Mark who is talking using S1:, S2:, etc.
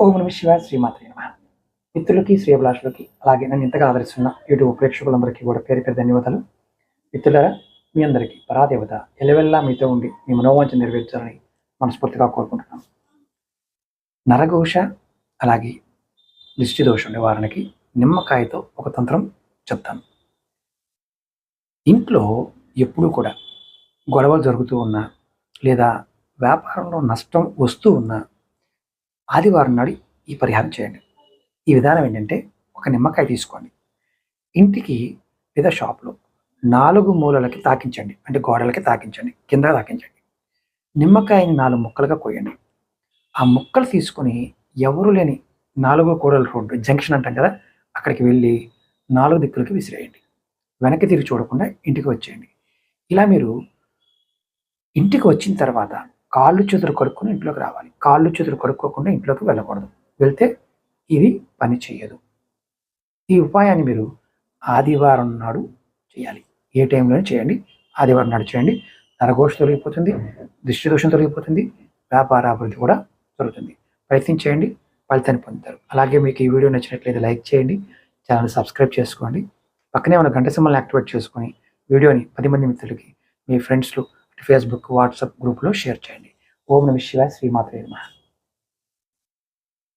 S1: ఓం నమ శివ శ్రీమాత నమ. మిత్రులకి శ్రీభిలాషులకి అలాగే నన్ను ఇంతగా ఆదరిస్తున్న యూట్యూబ్ ప్రేక్షకులందరికీ కూడా పేరు పేరు ధన్యవాదాలు. మిత్రులారా మీ అందరికీ పరాదేవత ఎలవెల్లా మీతో ఉండి మీ మనోవాంఛ నెరవేర్చాలని మనస్ఫూర్తిగా కోరుకుంటున్నాను. నరఘోష అలాగే దిష్టి దోషం నివారణకి నిమ్మకాయతో ఒక తంత్రం చెప్తాను. ఇంట్లో ఎప్పుడూ కూడా గొడవలు జరుగుతూ ఉన్నా లేదా వ్యాపారంలో నష్టం వస్తూ ఉన్నా ఆదివారం నాడు ఈ పరిహారం చేయండి. ఈ విధానం ఏంటంటే ఒక నిమ్మకాయ తీసుకోండి. ఇంటికి లేదా షాప్లో నాలుగు మూలలకి తాకించండి. అంటే గోడలకి తాకించండి. కింద తాకించండి. నిమ్మకాయని నాలుగు ముక్కలుగా కోయండి. ఆ ముక్కలు తీసుకొని ఎవరు లేని నాలుగో కూడల రోడ్డు జంక్షన్ అంటాం కదా అక్కడికి వెళ్ళి నాలుగు దిక్కులకి విసిరేయండి. వెనక్కి తిరిగి చూడకుండా ఇంటికి వచ్చేయండి. ఇలా మీరు ఇంటికి వచ్చిన తర్వాత కాళ్ళు చేతులు కడుక్కొని ఇంట్లోకి రావాలి. కాళ్ళు చేతులు కడుక్కోకుండా ఇంట్లోకి వెళ్ళకూడదు. వెళ్తే ఇది పని చేయదు. ఈ ఉపాయాన్ని మీరు ఆదివారం నాడు చేయాలి. ఏ టైంలో చేయండి. ఆదివారం నాడు చేయండి. నరఘోష తొలగిపోతుంది. దృష్టి దోషం తొలగిపోతుంది. వ్యాపార అభివృద్ధి కూడా జరుగుతుంది. ప్రయత్నం చేయండి. ఫలితాన్ని పొందుతారు. అలాగే మీకు ఈ వీడియో నచ్చినట్లయితే లైక్ చేయండి. ఛానల్ సబ్స్క్రైబ్ చేసుకోండి. పక్కనే ఉన్న గంట సింబల్ని యాక్టివేట్ చేసుకొని వీడియోని పది మంది మిత్రులకి మీ ఫ్రెండ్స్లో ఫేస్బుక్ వాట్సాప్ గ్రూప్లో షేర్ చేయండి. ఓం నమ శివాయ శ్రీమాత్రే నమః.